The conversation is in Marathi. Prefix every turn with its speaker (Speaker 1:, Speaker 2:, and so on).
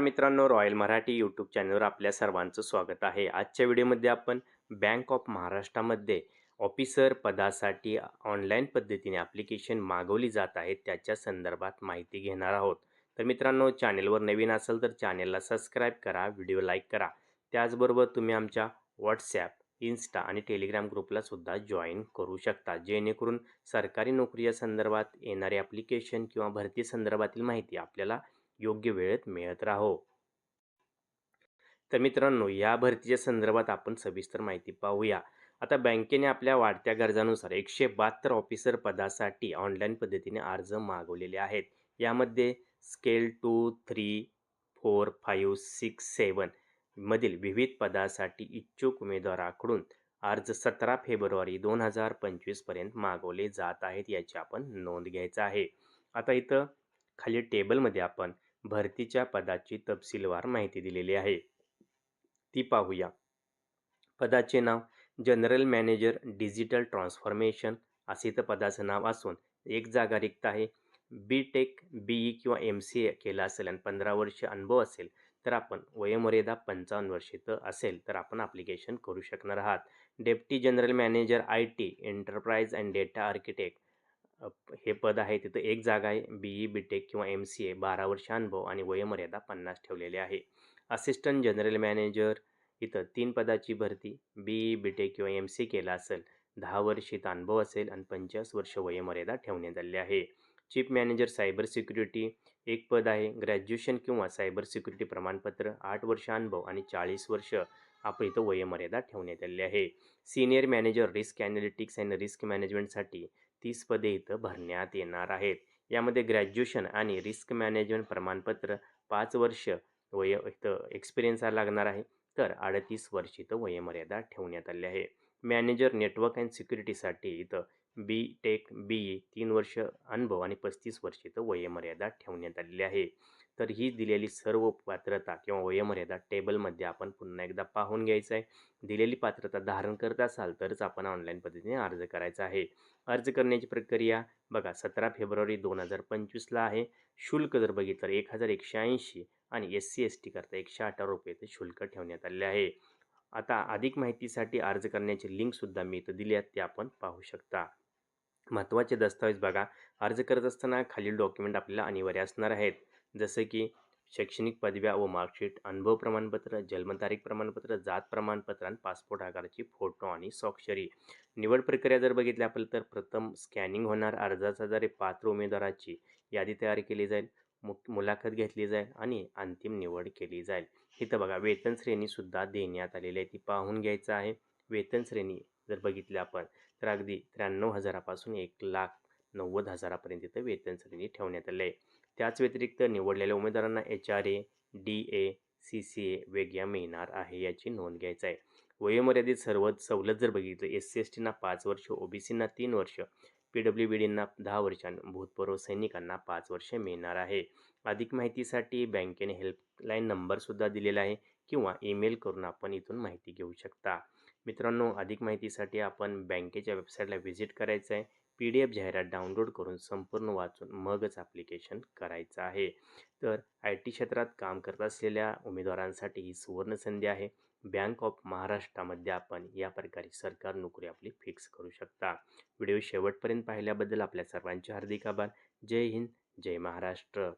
Speaker 1: नमस्कार मित्रांनो रॉयल मराठी यूट्यूब चॅनलवर आपल्या सर्वांचं स्वागत आहे. आजच्या व्हिडिओमध्ये आपण बँक ऑफ महाराष्ट्रामध्ये ऑफिसर पदासाठी ऑनलाईन पद्धतीने ॲप्लिकेशन मागवली जात आहे. त्याच्या संदर्भात माहिती घेणार आहोत. तर मित्रांनो चॅनेलवर नवीन असेल तर चॅनेलला सबस्क्राईब करा व्हिडिओ लाईक करा. त्याचबरोबर तुम्ही आमच्या व्हॉट्सॲप इन्स्टा आणि टेलिग्राम ग्रुपला सुद्धा जॉईन करू शकता. जेणेकरून सरकारी नोकरी या संदर्भात येणारे ॲप्लिकेशन किंवा भरती संदर्भातील माहिती आपल्याला योग्य वेळेत मिळत राहो. तर मित्रांनो या भरतीच्या संदर्भात आपण सविस्तर माहिती पाहूया. आता बँकेने आपल्या वाढत्या गरजानुसार एकशे बहात्तर ऑफिसर पदासाठी ऑनलाईन पद्धतीने अर्ज मागवलेले आहेत. यामध्ये scale two three four five six seven मधील विविध पदासाठी इच्छुक उमेदवाराकडून अर्ज सतरा फेब्रुवारी दोन हजार पंचवीसपर्यंत मागवले जात आहेत याची आपण नोंद घ्यायचा आहे. आता इथं खाली टेबलमध्ये आपण भरतीच्या पदाची तपशीलवार माहिती दिलेली आहे. ती पाहूया. पदाचे नाव जनरल मॅनेजर डिजिटल ट्रान्सफॉर्मेशन असे तर पदाचं नाव असून एक जागा रिक्त आहे. बी टेक बी ई किंवा एम सी ए केला असेल आणि पंधरा वर्ष अनुभव असेल तर आपण वयोमर्यादा पंचावन्न वर्षे तर असेल तर आपण ॲप्लिकेशन करू शकणार आहात. Deputy general manager I T enterprise and data architect हे पद आहे तिथं एक जागा आहे बी ई बी टेक किंवा एम सी ए बारा वर्ष अनुभव आणि वयोमर्यादा पन्नास ठेवलेले आहे. असिस्टंट जनरल मॅनेजर इथं तीन पदाची भरती बी ई बी टेक किंवा एम सी केला असेल दहा वर्ष इथं अनुभव असेल आणि पंचवीस वर्ष वयोमर्यादा ठेवण्यात आली आहे. चीफ मॅनेजर सायबर सिक्युरिटी एक पद आहे ग्रॅज्युएशन किंवा सायबर सिक्युरिटी प्रमाणपत्र आठ वर्ष अनुभव आणि चाळीस वर्ष आपण इथं वयोमर्यादा ठेवण्यात आली आहे. Senior manager risk analytics and risk मॅनेजमेंटसाठी तीस पदे इथं भरण्यात येणार आहेत. यामध्ये ग्रॅज्युएशन आणि रिस्क मॅनेजमेंट प्रमाणपत्र पाच वर्ष वय इथं एक्सपिरियन्स लागणार आहे. तर अडतीस वर्ष इथं वयोमर्यादा ठेवण्यात आली आहे. मॅनेजर नेटवर्क अँड सिक्युरिटीसाठी इथं बी टेक बी ई तीन वर्ष अनुभव आणि पस्तीस वर्ष इथं वयमर्यादा ठेवण्यात आलेली आहे. तर ही दिलेली सर्व पात्रता किंवा वयोमर्यादा टेबलमध्ये आपण पुन्हा एकदा पाहून घ्यायचं आहे. दिलेली पात्रता धारण करत असाल तरच आपण ऑनलाईन पद्धतीने अर्ज करायचा आहे. अर्ज करण्याची प्रक्रिया बघा सतरा फेब्रुवारी दोन हजार पंचवीसला आहे. शुल्क जर बघितलं तर एक हजार एकशे ऐंशी आणि एस सी एस टी करता एकशे अठरा रुपये ते शुल्क ठेवण्यात आले आहे. आता अधिक माहितीसाठी अर्ज करण्याची लिंकसुद्धा मी इथं दिली आहे ते आपण पाहू शकता. महत्त्वाचे दस्तावेज बघा अर्ज करत असताना खालील डॉक्युमेंट आपल्याला अनिवार्य असणार आहेत. जसं की शैक्षणिक पदव्या व मार्कशीट अनुभव प्रमाणपत्र जन्मतारीख प्रमाणपत्र जात प्रमाणपत्र आणि पासपोर्ट आकाराची फोटो आणि स्वाक्षरी निवड प्रक्रिया जर बघितली आपल्याला तर प्रथम स्कॅनिंग होणार अर्जाचा जर पात्र उमेदवाराची यादी तयार केली जाईल मु मुलाखत घेतली जाईल आणि अंतिम निवड केली जाईल. इथं बघा वेतन श्रेणीसुद्धा देण्यात आलेली आहे. ती पाहून घ्यायचं आहे. वेतन श्रेणी जर बघितली आपण तर अगदी त्र्याण्णव हजारापासून एक लाख नव्वद हजारापर्यंत इथं वेतन श्रेणी ठेवण्यात आली आहे. त्याच व्यतिरिक्त निवडलेल्या उमेदवारांना H R A D A C C A वेगळ्या मिळणार आहे याची नोंद घ्यायचं आहे. वयोमर्यादित सर्व सवलत जर बघितलं एस सी एस टीना पाच वर्ष ओ बी सीना तीन वर्ष पी डब्ल्यू बी डींना दहा वर्षां भूतपूर्व सैनिकांना पाच वर्ष मिळणार आहे. अधिक माहितीसाठी बँकेने हेल्पलाईन नंबरसुद्धा दिलेला आहे किंवा ईमेल करून आपण इथून माहिती घेऊ शकता. मित्रांनो अधिक माहितीसाठी आपण बँकेच्या वेबसाईटला व्हिजिट करायचं आहे. पी डी एफ जाहिरात डाउनलोड करून संपूर्ण वाचून मगच ॲप्लिकेशन करायचं आहे. तर आय टी क्षेत्रात काम करत असलेल्या उमेदवारांसाठी ही सुवर्ण संधी आहे. बँक ऑफ महाराष्ट्रामध्ये आपण या प्रकारे सरकार नोकरी आपली फिक्स करू शकता. व्हिडिओ शेवटपर्यंत पाहिल्याबद्दल आपल्या सर्वांचे हार्दिक आभार. जय हिंद जय महाराष्ट्र.